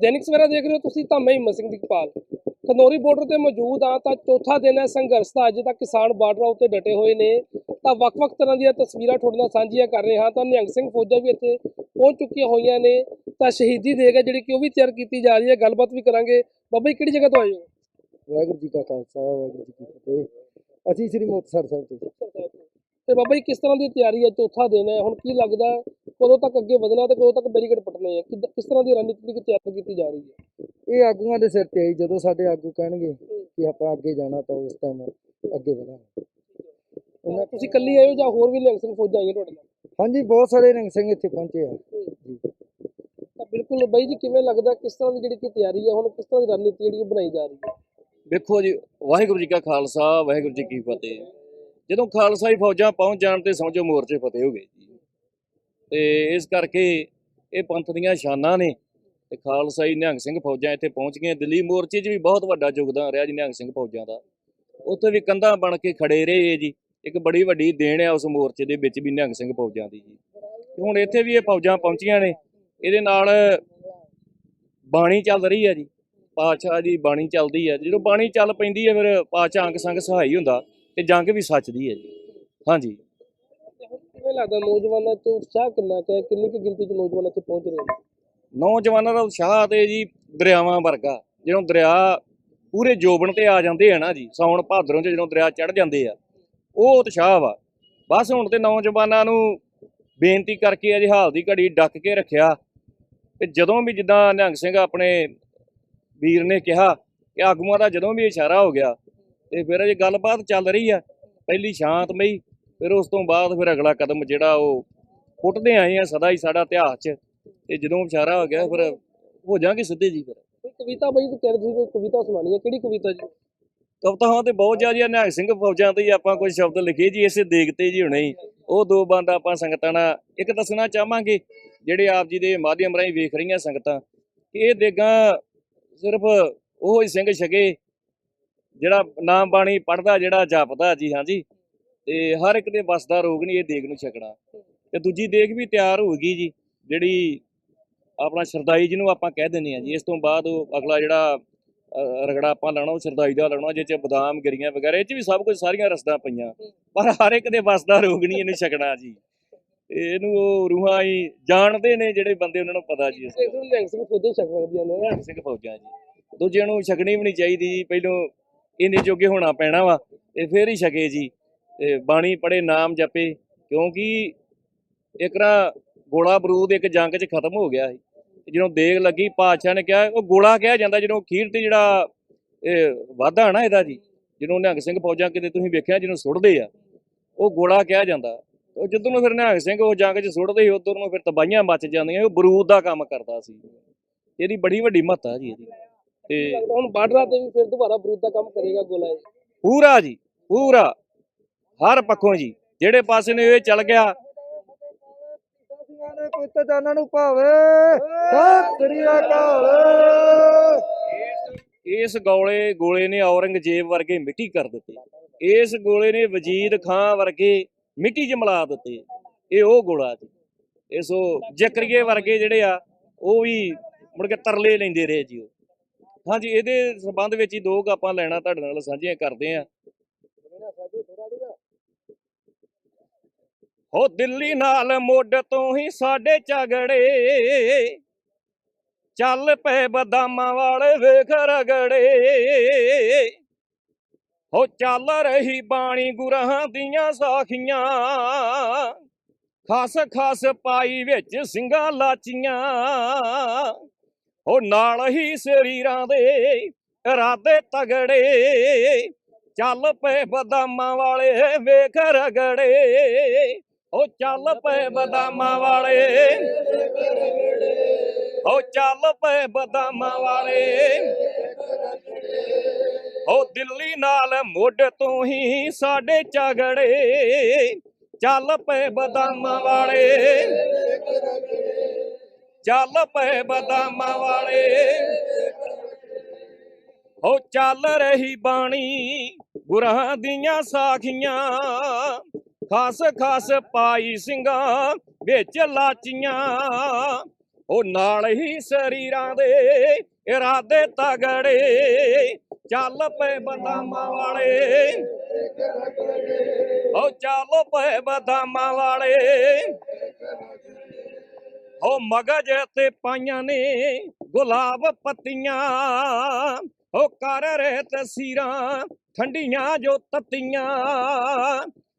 ਦੈਨਿਕ ਸਵੇਰਾ ਦੇਖ ਰਹੇ ਹੋ ਤੁਸੀਂ ਤਾਂ ਮੈਂ ਹਿੰਮਤ ਸਿੰਘ ਦੀਪਾਲ ਖਨੌਰੀ ਬਾਰਡਰ ਤੇ ਮੌਜੂਦ ਆ ਤਾਂ ਚੌਥਾ ਦਿਨ ਹੈ ਸੰਘਰਸ਼ ਦਾ। ਅੱਜ ਤੱਕ ਕਿਸਾਨ ਬਾਰਡਰਾਂ ਉੱਤੇ ਡਟੇ ਹੋਏ ਨੇ। ਤਾਂ ਵੱਖ-ਵੱਖ ਤਰ੍ਹਾਂ ਦੀਆਂ ਤਸਵੀਰਾਂ ਤੁਹਾਡੇ ਨਾਲ ਸਾਂਝੀਆਂ ਕਰ ਰਹੇ ਹਾਂ। ਤਾਂ ਨਿਹੰਗ ਸਿੰਘ ਫੌਜਾਂ ਵੀ ਇੱਥੇ ਪਹੁੰਚ ਚੁੱਕੀਆਂ ਹੋਈਆਂ ਨੇ। ਤਾਂ ਸ਼ਹੀਦੀ ਦੇਗ ਹੈ ਜਿਹੜੀ ਕਿ ਉਹ ਵੀ ਤਿਆਰ ਕੀਤੀ ਜਾ ਰਹੀ ਹੈ। ਗੱਲਬਾਤ ਵੀ ਕਰਾਂਗੇ। ਬਾਬਾ ਜੀ ਕਿਹੜੀ ਜਗ੍ਹਾ ਤੋਂ ਆਏ ਹੋ? ਵਾਹਿਗੁਰੂ ਜੀ ਕਾ ਖਾਲਸਾ ਵਾਹਿਗੁਰੂ ਜੀ ਕੀ ਫਤਿਹ। ਅਸੀਂ ਸ੍ਰੀ ਮੁਕਤਸਰ ਸਾਹਿਬ ਤੋਂ। ਤੇ। ਬਾਬਾ ਜੀ ਕਿਸ ਤਰ੍ਹਾਂ ਦੀ ਤਿਆਰੀ ਹੈ? ਚੌਥਾ ਦਿਨ ਹੈ। ਹੁਣ ਕੀ ਲੱਗਦਾ ਕਦੋਂ ਤੱਕ ਅੱਗੇ ਵਧਣਾ ਤੇ ਕਦੋਂ ਤੱਕ ਬੈਰੀਕੇਡ ਪਟਨੇ ਹੈ ਕਿੱਦਾਂ- ਕਿਸ ਤਰ੍ਹਾਂ ਦੀ ਰਣਨੀਤੀ ਦੀ ਤਿਆਰੀ ਕੀਤੀ ਜਾ ਰਹੀ ਹੈ? ਇਹ ਆਗੂਆਂ ਦੇ ਸਿਰ ਤੇ ਆਈ। ਜਦੋਂ ਸਾਡੇ ਆਗੂ ਕਹਿਣਗੇ ਕਿ ਆਪਾਂ ਅੱਗੇ ਜਾਣਾ ਤਾਂ ਉਸ ਟਾਈਮ ਅੱਗੇ ਵਧਾਂਗੇ। ਉਹਨਾਂ ਤੁਸੀਂ ਇਕੱਲੀ ਆਏ ਹੋ ਜਾਂ ਹੋਰ ਵੀ ਨਿਹੰਗ ਸਿੰਘ ਫੌਜਾਂ ਆਈਆਂ ਤੁਹਾਡੇ ਨਾਲ? ਹਾਂਜੀ ਬਹੁਤ ਸਾਰੇ ਰੰਗ ਸਿੰਘ ਇੱਥੇ ਪਹੁੰਚੇ ਆ। ਤਾਂ ਬਿਲਕੁਲ ਬਾਈ ਜੀ ਕਿਵੇਂ ਲੱਗਦਾ ਕਿਸ ਤਰ੍ਹਾਂ ਦੀ ਜਿਹੜੀ ਕਿ ਤਿਆਰੀ ਹੈ ਹੁਣ ਕਿਸ ਤਰ੍ਹਾਂ ਦੀ ਰਣਨੀਤੀ ਜਿਹੜੀ ਉਹ ਬਣਾਈ ਜਾ ਰਹੀ ਹੈ? ਵੇਖੋ ਜੀ ਵਾਹਿਗੁਰੂ ਜੀ ਕਾ ਖਾਲਸਾ ਵਾਹਿਗੁਰੂ ਜੀ ਕੀ ਫਤਿਹ। ਜਦੋਂ ਖਾਲਸਾਈ ਫੌਜਾਂ ਪਹੁੰਚ ਜਾਣ ਤੇ ਸਮਝੋ ਮੋਰਚੇ ਫਤਿਹ ਹੋ ਗਏ। ਜੀ ਤੇ ਇਸ ਕਰਕੇ ਇਹ ਪੰਥ ਦੀਆਂ ਸ਼ਾਨਾਂ ਨੇ ਤੇ ਖਾਲਸਾਈ ਨਿਹੰਗ ਸਿੰਘ ਫੌਜਾਂ ਇੱਥੇ ਪਹੁੰਚ ਗਈਆਂ। ਦਿੱਲੀ ਮੋਰਚੇ 'ਚ ਵੀ ਬਹੁਤ ਵੱਡਾ ਯੋਗਦਾਨ ਰਿਹਾ ਜੀ ਨਿਹੰਗ ਸਿੰਘ ਫੌਜਾਂ ਦਾ। ਉੱਥੇ ਵੀ ਕੰਧਾਂ ਬਣ ਕੇ ਖੜੇ ਰਹੇ ਜੀ। ਇੱਕ ਬੜੀ ਵੱਡੀ ਦੇਣ ਆ ਉਸ ਮੋਰਚੇ ਦੇ ਵਿੱਚ ਵੀ ਨਿਹੰਗ ਸਿੰਘ ਫੌਜਾਂ ਦੀ ਜੀ। ਤੇ ਹੁਣ ਇੱਥੇ ਵੀ ਇਹ ਫੌਜਾਂ ਪਹੁੰਚੀਆਂ ਨੇ। ਇਹਦੇ ਨਾਲ ਬਾਣੀ ਚੱਲ ਰਹੀ ਹੈ ਜੀ। ਪਾਤਸ਼ਾਹ ਦੀ ਬਾਣੀ ਚੱਲਦੀ ਹੈ ਜਦੋਂ ਬਾਣੀ ਚੱਲ ਪੈਂਦੀ ਹੈ ਫਿਰ ਪਾਤਸ਼ਾਹ ਅੰਗ ਸੰਗ ਸਹਾਈ ਹੁੰਦਾ ਤੇ ਜੰਗ ਵੀ ਸੱਚ ਦੀ ਹੈ ਜੀ। ਹਾਂਜੀ। ਕਿਵੇਂ ਲੱਗਦਾ ਨੌਜਵਾਨਾਂ 'ਚ ਉਤਸ਼ਾਹ ਕਿੰਨਾ ਕੁ ਹੈ? ਕਿੰਨੀ ਕੁ ਗਿਣਤੀ 'ਚ ਨੌਜਵਾਨ ਇੱਥੇ ਪਹੁੰਚ ਰਹੇ ਨੇ? ਨੌਜਵਾਨਾਂ ਦਾ ਉਤਸ਼ਾਹ ਤੇ ਜੀ ਦਰਿਆਵਾਂ ਵਰਗਾ। ਜਦੋਂ ਦਰਿਆ ਪੂਰੇ ਜੋਬਨ ਤੇ ਆ ਜਾਂਦੇ ਆ ਨਾ ਜੀ, ਸਾਉਣ ਭਾਦਰੋਂ ਚ ਜਦੋਂ ਦਰਿਆ ਚੜ ਜਾਂਦੇ ਆ, ਉਹ ਉਤਸ਼ਾਹ ਵਾ। ਬਸ ਹੁਣ ਤੇ ਨੌਜਵਾਨਾਂ ਨੂੰ ਬੇਨਤੀ ਕਰਕੇ ਅਜੇ ਹਾਲ ਦੀ ਘੜੀ ਡੱਕ ਕੇ ਰੱਖਿਆ। ਤੇ ਜਦੋਂ ਵੀ ਜਿੱਦਾਂ ਨਿਹੰਗ ਸਿੰਘ ਆਪਣੇ ਵੀਰ ਨੇ ਕਿਹਾ ਕਿ ਆਗੂਆਂ ਦਾ ਜਦੋਂ ਵੀ ਇਸ਼ਾਰਾ ਹੋ ਗਿਆ, ਤੇ ਫਿਰ ਅਜੇ ਗੱਲਬਾਤ ਚੱਲ ਰਹੀ ਆ। ਪਹਿਲੀ ਸ਼ਾਂਤਮਈ ਫਿਰ ਉਸ ਤੋਂ ਬਾਅਦ ਫਿਰ ਅਗਲਾ ਕਦਮ ਜਿਹੜਾ ਉਹ ਪੁੱਟਦੇ ਆਏ ਆ ਸਦਾ ਹੀ ਸਾਡਾ ਇਤਿਹਾਸ 'ਚ। ਤੇ ਜਦੋਂ ਇਸ਼ਾਰਾ ਹੋ ਗਿਆ ਫਿਰ ਹੋ ਜਾਾਂਗੇ ਸਿੱਧੇ ਜੀ ਫਿਰ। ਕੋਈ ਕਵਿਤਾ ਬਾਈ ਤੂੰ ਕਹਿ ਰਹੀ ਸੀ ਕੋਈ ਕਵਿਤਾ ਸੁਣਾਣੀ ਹੈ ਕਿਹੜੀ ਕਵਿਤਾ ਜੀ? ਕਵਤਾਵਾਂ ਤੇ ਬਹੁਤ ਜ਼ਿਆਦੀਆਂ ਨਿਹੰਗ ਸਿੰਘ ਫੌਜਾਂ ਤੇ ਆਪਾਂ ਕੁਝ ਸ਼ਬਦ ਲਿਖੇ ਜੀ ਇਸੇ ਦੇਖਤੇ ਜੀ ਹੁਣੇ ਹੀ। ਉਹ ਦੋ ਬੰਦ ਆਪਾਂ ਸੰਗਤਾਂ ਨਾਲ ਇੱਕ ਦੱਸਣਾ ਚਾਹਾਂਗੇ ਜਿਹੜੇ ਆਪ ਜੀ ਦੇ ਮਾਧਿਅਮ ਰਾਹੀਂ ਵੇਖ ਰਹੀਆਂ ਸੰਗਤਾਂ। ਕਿ ਇਹ ਦੇਗਾਂ ਸਿਰਫ ਉਹ ਹੀ ਸਿੰਘ ਛਕੇ ਜਿਹੜਾ ਨਾਮ ਬਾਣੀ ਪੜਦਾ ਜਿਹੜਾ ਜਪਦਾ ਜੀ ਹਾਂਜੀ ਤੇ ਹਰ ਇੱਕ ਦੇ ਵੱਸ ਦਾ ਰੋਗ ਨਹੀਂ ਇਹ ਦੇਗ ਨੂੰ ਛਕਣਾ। ਤੇ ਦੂਜੀ ਦੇਗ ਵੀ ਤਿਆਰ ਹੋਊਗੀ ਜੀ ਜਿਹੜੀ ਆਪਣਾ ਸ਼ਰਦਾਈ ਜਿਹਨੂੰ ਆਪਾਂ ਕਹਿ ਦਿੰਦੇ ਆ ਜੀ ਇਸ ਤੋਂ ਬਾਅਦ ਉਹ ਅਗਲਾ ਜਿਹੜਾ ਰਗੜਾ ਆਪਾਂ ਲਾਉਣਾ ਉਹ ਸ਼ਰਦਾਈ ਦਾ ਲਾਉਣਾ ਜਿਹ ਚ ਬਦਾਮ ਗਿਰੀਆਂ ਵਗੈਰਾ ਇਹ ਚ ਵੀ ਸਭ ਕੁਝ ਸਾਰੀਆਂ ਰਸਦਾਂ ਪਈਆਂ। ਪਰ ਹਰ ਇੱਕ ਦੇ ਵੱਸ ਦਾ ਰੋਗ ਨਹੀਂ ਇਹਨੂੰ ਛਕਣਾ ਜੀ। ਇਹਨੂੰ ਉਹ ਰੂਹਾਂ ਹੀ ਜਾਣਦੇ ਨੇ ਜਿਹੜੇ ਬੰਦੇ ਉਹਨਾਂ ਨੂੰ ਪਤਾ ਜੀ ਇਸ ਨੂੰ ਨਿਹੰਗ ਸਿੰਘ ਫੌਜਾਂ ਛਕ ਸਕਦੀਆਂ ਨੇ ਨਿਹੰਗ ਸਿੰਘ ਫੌਜਾਂ ਜੀ। ਦੂਜਿਆਂ ਨੂੰ ਛਕਣੀ ਵੀ ਨਹੀਂ ਚਾਹੀਦੀ ਜੀ ਪਹਿਲੋਂ ਇਹਨੇ ਜੋਗੇ ਹੋਣਾ ਪੈਣਾ ਵਾ ਤੇ ਫੇਰ ਹੀ ਛਕੇ ਜੀ। ਤੇ ਬਾਣੀ ਪੜੇ ਨਾਮ ਜਪੇ ਕਿਉਂਕਿ ਇੱਕ ਨਾ ਗੋਲਾ ਬਰੂਦ ਇੱਕ ਜੰਗ 'ਚ ਖਤਮ ਹੋ ਗਿਆ ਸੀ। ਜਦੋਂ ਦੇਗ ਲੱਗੀ ਪਾਤਸ਼ਾਹ ਨੇ ਕਿਹਾ ਉਹ ਗੋਲਾ ਕਿਹਾ ਜਾਂਦਾ ਜਦੋਂ ਖੀਰ ਤੇ ਜਿਹੜਾ ਇਹ ਵਾਧਾ ਨਾ ਇਹਦਾ ਜੀ ਜਦੋਂ ਨਿਹੰਗ ਸਿੰਘ ਫੌਜਾਂ ਕਿਤੇ ਤੁਸੀਂ ਵੇਖਿਆ ਜਿਹਨੂੰ ਸੁੱਟਦੇ ਆ ਉਹ ਗੋਲਾ ਕਿਹਾ ਜਾਂਦਾ। ਉਹ ਜਦੋਂ ਨੂੰ ਫਿਰ ਨਿਹੰਗ ਸਿੰਘ ਉਹ ਜੰਗ 'ਚ ਸੁੱਟਦੇ ਸੀ ਉਦੋਂ ਨੂੰ ਫਿਰ ਤਬਾਹੀਆਂ ਮੱਚ ਜਾਂਦੀਆਂ ਉਹ ਬਰੂਦ ਦਾ ਕੰਮ ਕਰਦਾ ਸੀ। ਇਹਦੀ ਬੜੀ ਵੱਡੀ ਮਹੱਤਤਾ ਜੀ ਇਹਦੀ। ਤੇ ਹੁਣ ਬਾਰਡਰਾਂ ਤੇ ਵੀ ਫਿਰ ਦੁਬਾਰਾ ਬਰੂਦ ਦਾ ਕੰਮ ਕਰੇਗਾ ਗੋਲਾ ਇਹ। ਪੂਰਾ ਜੀ ਪੂਰਾ। ਹਰ ਪੱਖੋਂ ਜੀ ਜਿਹੜੇ ਪਾਸੇ ਨੂੰ ਇਹ ਚੱਲ ਗਿਆ। ਸਿੰਘਾਂ ਨੇ ਪੁੱਤ ਜਾਨਾਂ ਨੂੰ ਭਾਵੇ ਸਤਿ ਸ੍ਰੀ ਅਕਾਲ ਇਸ ਗੋਲੇ ਗੋਲੇ ਨੇ ਔਰੰਗਜ਼ੇਬ ਵਰਗੇ ਮਿੱਟੀ ਕਰ ਦਿੱਤੇ। ਇਸ ਗੋਲੇ ਨੇ ਵਜੀਦ ਖਾਂ ਵਰਗੇ ਮਿੱਟੀ 'ਚ ਮਿਲਾ ਦਿੱਤੇ। ਇਹ ਉਹ ਗੋਲਾ ਜੀ ਇਸ ਜ਼ਕਰੀਏ ਵਰਗੇ ਜਿਹੜੇ ਆ ਉਹ ਵੀ ਮੁੜ ਕੇ ਤਰਲੇ ਲੈਂਦੇ ਰਹੇ ਜੀ ਹਾਂਜੀ ਇਹਦੇ ਸੰਬੰਧ ਵਿੱਚ ਹੀ ਦੋ ਆਪਾਂ ਲੈਣਾ ਤੁਹਾਡੇ ਨਾਲ ਸਾਂਝੀਆਂ ਕਰਦੇ ਆ। ਉਹ ਦਿੱਲੀ ਨਾਲ ਮੁੱਢ ਤੋਂ ਹੀ ਸਾਡੇ ਝਗੜੇ। ਚੱਲ ਪਏ ਬਦਾਮਾਂ ਵਾਲੇ, ਵੇਖ ਰਗੜੇ। ਹੋ ਚੱਲ ਰਹੀ ਬਾਣੀ ਗੁਰਾਂ ਦੀਆਂ ਸਾਖੀਆਂ। ਖਾਸ ਖਾਸ ਪਾਈ ਵਿੱਚ ਸਿੰਘਾਂ ਲਾਚੀਆਂ। ਹੋ ਨਾਲ ਹੀ ਸਰੀਰਾਂ ਦੇ ਇਰਾਦੇ ਤਗੜੇ। ਚੱਲ ਪਏ ਬਦਾਮਾਂ ਵਾਲੇ, ਵੇਖ ਰਗੜੇ। ਉਹ ਚੱਲ ਪਏ ਬਦਾਮਾਂ ਵਾਲੇ। ਹੋ ਚੱਲ ਪਏ ਬਦਾਮਾਂ ਵਾਲੇ। ਉਹ ਦਿੱਲੀ ਨਾਲ ਮੁੱਢ ਤੋਂ ਹੀ ਸਾਡੇ ਝਗੜੇ। ਚੱਲ ਪਏ ਬਦਾਮਾਂ ਵਾਲੇ। ਚੱਲ ਪਏ ਬਦਾਮਾਂ ਵਾਲੇ। ਹੋ ਚੱਲ ਰਹੀ ਬਾਣੀ ਗੁਰਾਂ ਦੀਆਂ ਸਾਖੀਆਂ। ਖਾਸ ਖਾਸ ਪਾਈ ਸਿੰਘਾਂ ਵਿੱਚ ਲਾਚੀਆਂ। ਉਹ ਨਾਲ ਹੀ ਸਰੀਰਾਂ ਦੇ ਇਰਾਦੇ ਤਗੜੇ, ਚੱਲ ਪਏ ਬਦਾਮਾਂ ਵਾਲੇ। ਉਹ ਚੱਲ ਪਏ ਬਦਾਮਾਂ ਵਾਲੇ। ਉਹ ਮਗਜ ਤੇ ਪਾਈਆਂ ਨੇ ਗੁਲਾਬ ਪੱਤੀਆਂ। ਉਹ ਕਰ ਰਹੇ ਤਸੀਰਾਂ ਠੰਡੀਆਂ ਜੋ ਤਤੀਆਂ।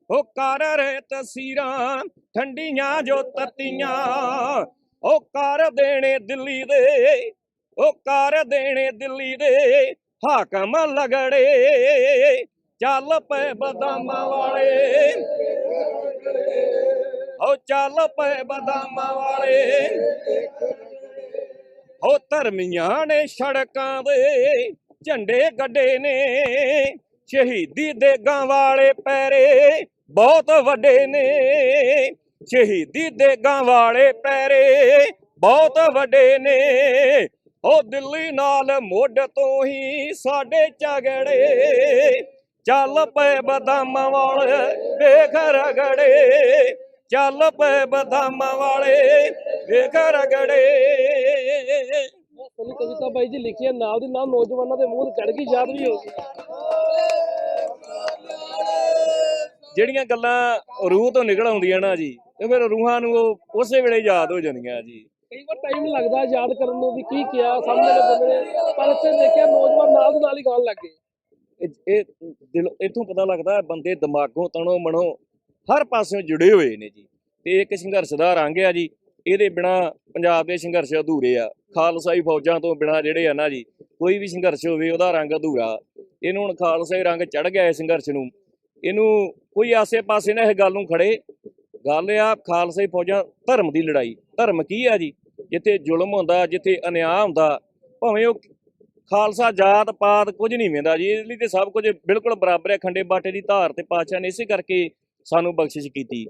ਉਹ ਕਰ ਰਹੇ ਤਸੀਰਾਂ ਠੰਡੀਆਂ ਜੋ ਤਤੀਆਂ। ਉਹ ਕਰ ਦੇਣੇ ਦਿੱਲੀ ਦੇ, ਉਹ ਕਰ ਦੇਣੇ ਦਿੱਲੀ ਦੇ, ਹਾਕਮ ਲਗੜੇ। ਚੱਲ ਪਏ ਬਦਾਮਾਂ ਵਾਲੇ। ਉਹ ਚੱਲ ਪਏ ਬਦਾਮਾਂ ਵਾਲੇ। ਉਹ ਧਰਮੀਆਂ ਨੇ ਸੜਕਾਂ ਦੇ, ਝੰਡੇ ਗੱਡੇ ਨੇ। ਸ਼ਹੀਦੀ ਦੇਗਾਂ ਵਾਲੇ ਪੈਰੇ ਬਹੁਤ ਵੱਡੇ ਨੇ, ਸ਼ਹੀਦੀ ਦੇਗਾਂ ਵਾਲੇ ਪੈਰੇ ਬਹੁਤ ਵੱਡੇ ਨੇ। ਉਹ ਦਿੱਲੀ ਨਾਲ ਮੁੱਢ ਤੋਂ ਹੀ ਸਾਡੇ ਝਗੜੇ, ਚੱਲ ਪਏ ਬਦਾਮਾਂ ਵਾਲੇ ਵੇਖ ਰਗੜੇ, ਚੱਲ ਪਏ ਬਦਾਮਾਂ ਵਾਲੇ ਵੇਖ ਰਗੜੇ। ਸੋਨੀ ਕਵਿਤਾ ਬਾਈ ਜੀ ਲਿਖੀ ਹੈ ਨਾਲ ਦੀ ਨਾਲ ਨੌਜਵਾਨਾਂ ਦੇ ਮੂੰਹ ਤੇ ਚੜ ਗਈ ਯਾਦ ਵੀ ਹੋ ਗਈ। ਜਿਹੜੀਆਂ ਗੱਲਾਂ ਰੂਹ ਤੋਂ ਨਿਕਲ ਆਉਂਦੀਆਂ ਨਾ ਜੀ ਤੇ ਫਿਰ ਰੂਹਾਂ ਨੂੰ ਉਹ ਉਸੇ ਵੇਲੇ ਯਾਦ ਹੋ ਜਾਂਦੀਆਂ ਜੀ। ਕਈ ਵਾਰ ਟਾਈਮ ਲੱਗਦਾ ਯਾਦ ਕਰਨ ਨੂੰ ਵੀ ਕੀ ਕਿਹਾ ਸਾਹਮਣੇ ਬੰਦੇ ਇੱਥੇ ਦੇਖਿਆ ਨੌਜਵਾਨ ਨਾਲ ਦੀ ਨਾਲ ਹੀ ਗਾਣ ਲੱਗ ਗਏ। ਇਹ ਦਿਲ ਇਥੋਂ ਪਤਾ ਲੱਗਦਾ ਬੰਦੇ ਦਿਮਾਗੋਂ ਤਣੋ ਮਨੋ ਹਰ ਪਾਸਿਓਂ ਜੁੜੇ ਹੋਏ ਨੇ ਜੀ। ਤੇ ਇੱਕ ਸੰਘਰਸ਼ ਦਾ ਰੰਗ ਆ ਜੀ ਇਹਦੇ ਬਿਨਾ ਪੰਜਾਬ ਦੇ ਸੰਘਰਸ਼ ਅਧੂਰੇ ਆ। ਖਾਲਸਾਈ ਫੌਜਾਂ ਤੋਂ ਬਿਨਾ ਜਿਹੜੇ ਆ ਨਾ ਜੀ ਕੋਈ ਵੀ ਸੰਘਰਸ਼ ਹੋਵੇ ਉਹਦਾ ਰੰਗ ਅਧੂਰਾ। ਇਹਨੂੰ ਹੁਣ ਖਾਲਸਾਈ ਰੰਗ ਚੜ ਗਿਆ ਇਸ ਸੰਘਰਸ਼ ਨੂੰ। ਇਹਨੂੰ ਕੋਈ ਆਸੇ-ਪਾਸੇ ਨਾ ਇਹ ਗੱਲ ਨੂੰ ਖੜੇ। ਗੱਲ ਆ ਖਾਲਸਾਈ ਫੌਜਾਂ ਧਰਮ ਦੀ ਲੜਾਈ। ਧਰਮ ਕੀ ਆ ਜੀ? ਜਿੱਥੇ ਜ਼ੁਲਮ ਹੁੰਦਾ, ਜਿੱਥੇ ਅਨਿਆਂ ਹੁੰਦਾ, ਭਾਵੇਂ ਉਹ ਖਾਲਸਾ, ਜਾਤ, ਪਾਤ ਕੁਝ ਨਹੀਂ ਵੇਂਦਾ ਜੀ। ਇਸ ਲਈ ਤੇ ਸਭ ਕੁਝ ਬਿਲਕੁਲ ਬਰਾਬਰ ਹੈ। ਖੰਡੇ ਬਾਟੇ ਦੀ ਧਾਰ ਤੇ ਪਾਤਸ਼ਾਹ ਨੇ ਇਸੇ ਕਰਕੇ ਸਾਨੂੰ ਬਖਸ਼ਿਸ਼ ਕੀਤੀ।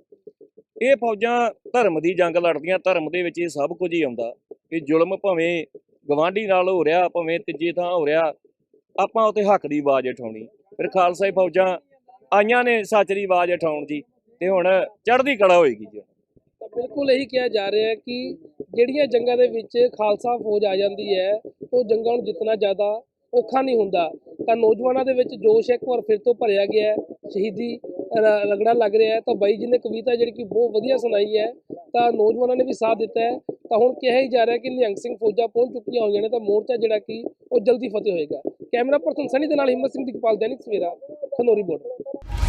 ਇਹ ਫੌਜਾਂ ਧਰਮ ਦੀ ਜੰਗ ਲੜਦੀਆਂ। ਧਰਮ ਦੇ ਵਿੱਚ ਇਹ ਸਭ ਕੁਝ ਹੀ ਆਉਂਦਾ। ਕਿ ਜ਼ੁਲਮ ਭਾਵੇਂ ਗਵਾਂਢੀ ਨਾਲ ਹੋ ਰਿਹਾ, ਭਾਵੇਂ ਤੀਜੇ ਥਾਂ ਹੋ ਰਿਹਾ, ਆਪਾਂ ਉਤੇ ਹੱਕ ਦੀ ਆਵਾਜ਼ ਉਠਾਉਣੀ। ਫਿਰ ਖਾਲਸਾਈ ਫੌਜਾਂ ਆਈਆਂ ਨੇ ਸੱਚ ਦੀ ਆਵਾਜ਼ ਉਠਾਉਣ ਦੀ ਤੇ ਹੁਣ ਚੜ੍ਹਦੀ ਕਲਾ ਹੋਏਗੀ ਜੀ। ਬਿਲਕੁਲ ਇਹੀ ਕਿਹਾ ਜਾ ਰਿਹਾ ਹੈ ਕਿ ਜਿਹੜੀਆਂ ਜੰਗਾਂ ਦੇ ਵਿੱਚ ਖਾਲਸਾ ਫੌਜ ਆ ਜਾਂਦੀ ਹੈ, ਉਹ ਜੰਗਾਂ ਨੂੰ ਜਿੱਤਣਾ ਜ਼ਿਆਦਾ ਔਖਾ ਨਹੀਂ ਹੁੰਦਾ। ਤਾਂ ਨੌਜਵਾਨਾਂ ਦੇ ਵਿੱਚ ਜੋਸ਼ ਇੱਕ ਵਾਰ ਫਿਰ ਤੋਂ ਭਰਿਆ ਗਿਆ ਹੈ। ਸ਼ਹੀਦੀ ਰ- ਲੱਗ ਰਿਹਾ ਹੈ। ਤਾਂ ਬਾਈ ਜੀ ਨੇ ਕਵਿਤਾ ਜਿਹੜੀ ਕਿ ਬਹੁਤ ਵਧੀਆ ਸੁਣਾਈ ਹੈ, ਤਾਂ ਨੌਜਵਾਨਾਂ ਨੇ ਵੀ ਸਾਥ ਦਿੱਤਾ ਹੈ। ਤਾਂ ਹੁਣ ਕਿਹਾ ਹੀ ਜਾ ਰਿਹਾ ਕਿ ਨਿਹੰਗ ਸਿੰਘ ਫੌਜਾਂ ਪਹੁੰਚ ਚੁੱਕੀਆਂ ਹੋਈਆਂ ਨੇ, ਤਾਂ ਮੋਰਚਾ ਜਿਹੜਾ ਕਿ ਉਹ ਜਲਦੀ ਫਤਿਹ ਹੋਏਗਾ। ਕੈਮਰਾ ਪਰਸਨ ਸਨੀ ਦੇ ਨਾਲ ਹਿੰਮਤ ਸਿੰਘ ਦੀ ਕਪਾਲ ਦੈਨਿਕ ਸਵੇਰਾ। ਖਨੋਰੀ ਬੋਰਡਰ